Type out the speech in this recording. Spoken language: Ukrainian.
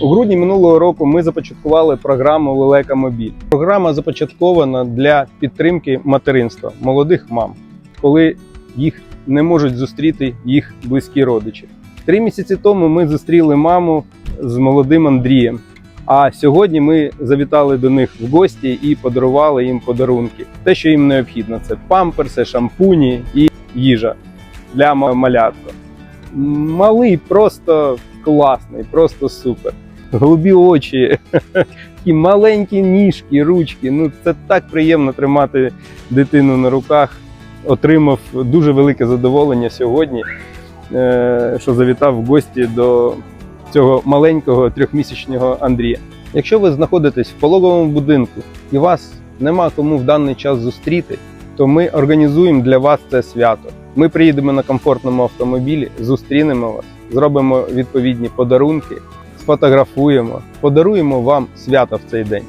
У грудні минулого року ми започаткували програму Лелека Мобіль. Програма започаткована для підтримки материнства молодих мам, коли їх не можуть зустріти їх близькі родичі. Три місяці тому ми зустріли маму з молодим Андрієм. А сьогодні ми завітали до них в гості і подарували їм подарунки. Те, що їм необхідно, це памперси, шампуні і їжа для малятка. Малий просто класний, просто супер. Голубі очі, такі маленькі ніжки, ручки. Ну це так приємно тримати дитину на руках. Отримав дуже велике задоволення сьогодні, е, що завітав в гості до цього маленького трьохмісячного Андрія. Якщо ви знаходитесь в пологовому будинку і вас нема кому в даний час зустріти, то ми організуємо для вас це свято. Ми приїдемо на комфортному автомобілі, зустрінемо вас, зробимо відповідні подарунки, сфотографуємо, подаруємо вам свято в цей день.